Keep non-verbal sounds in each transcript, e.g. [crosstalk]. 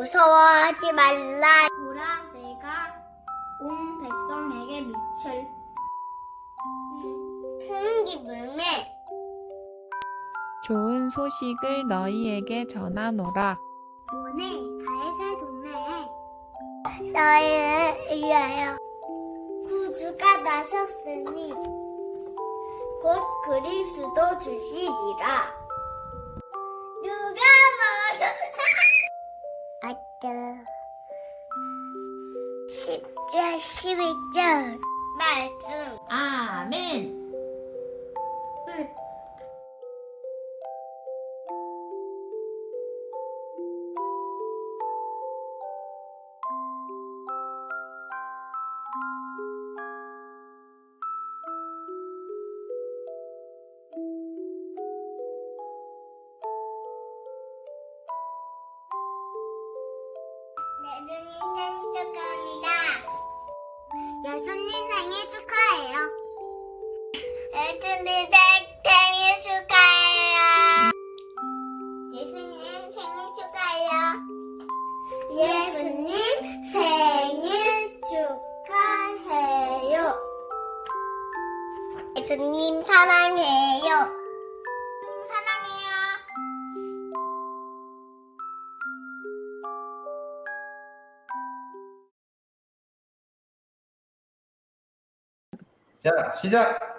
무서워하지 말라. 보라, 내가 온 백성에게 미칠 큰 기쁨에 좋은 소식을 너희에게 전하노라. 오늘 다윗의 동네에 너희를 위하여 구주가 나셨으니 곧 그리스도 주시리라. 누가 뭐아 [laughs] 까 10절 11절 말씀 아멘. 끝. 예수님 생일 축하합니다. 예수님 생일 축하해요. 예수님 생일 축하해요. 예수님 생일 축하해요. 예수님 생일 축하해요. 예수님 사랑해요. 사랑해요. 자, 시작!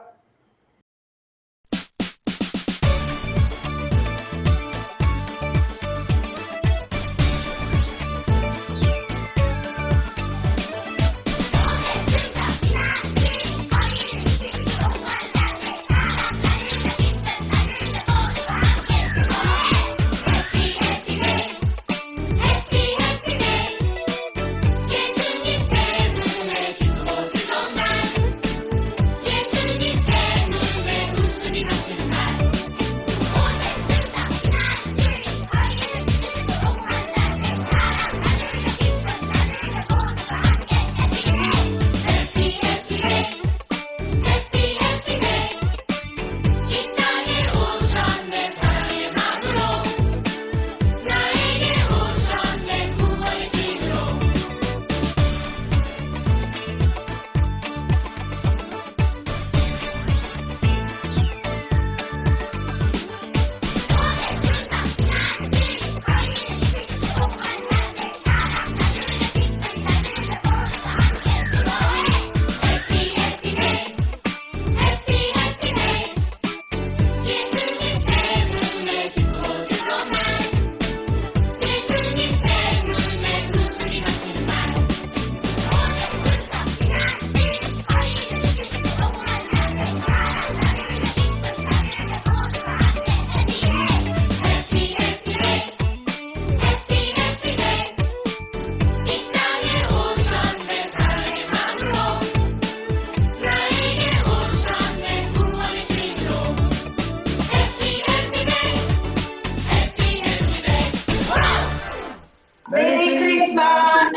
메리 크리스마스!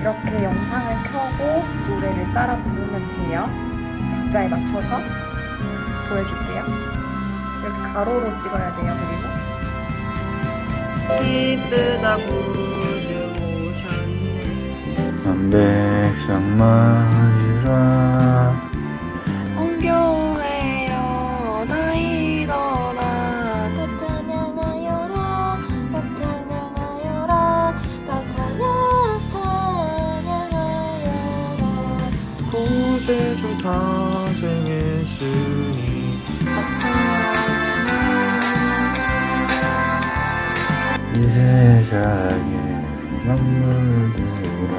이렇게 영상을 켜고 노래를 따라 부르면 돼요. 박자에 맞춰서 보여줄게요. 이렇게 가로로 찍어야 돼요. 그리고 이쁘다 구주 오셨네. 백성 맞으라 이 세상에 만물들아.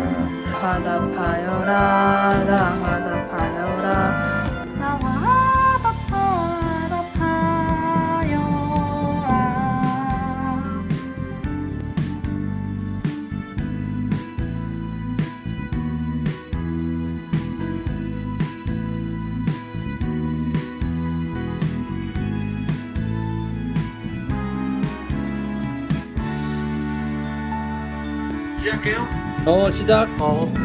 화답하여라 나 화답하여 시작해요? 어 시작. 엎드려져라.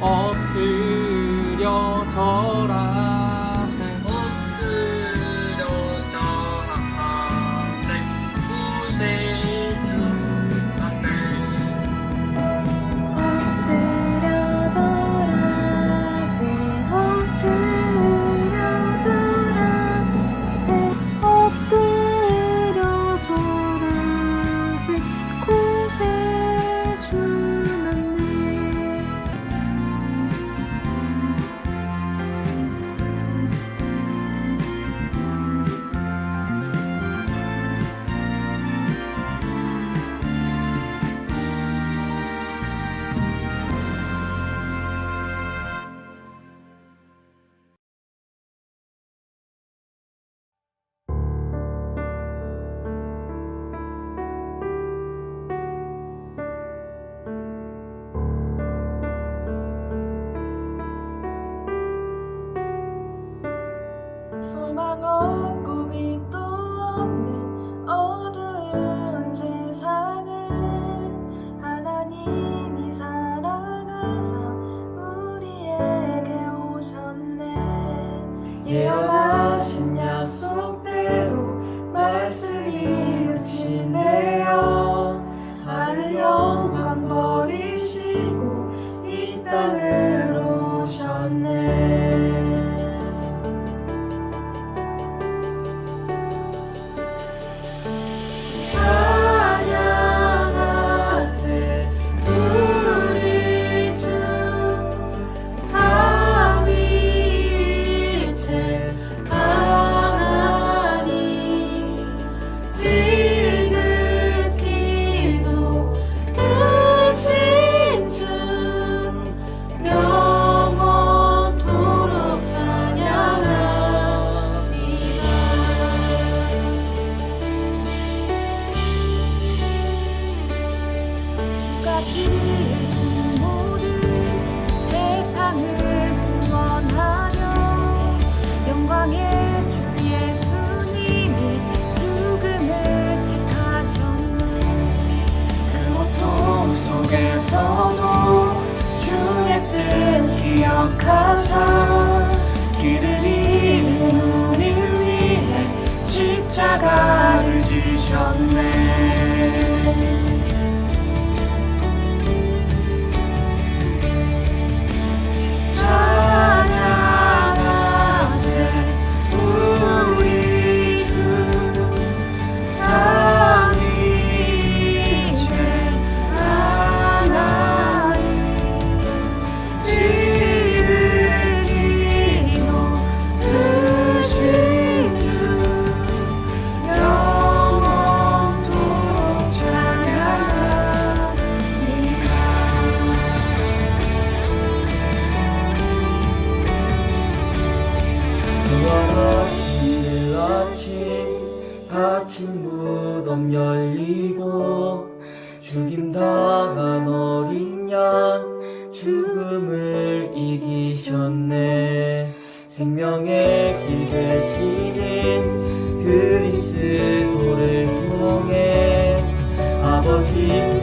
엎드려져라. Amen. 나를 지셨네. 갇힌 무덤 열리고 죽임당한 어린 양 죽음을 이기셨네. 생명의 길 되시는 그리스도를 통해 아버지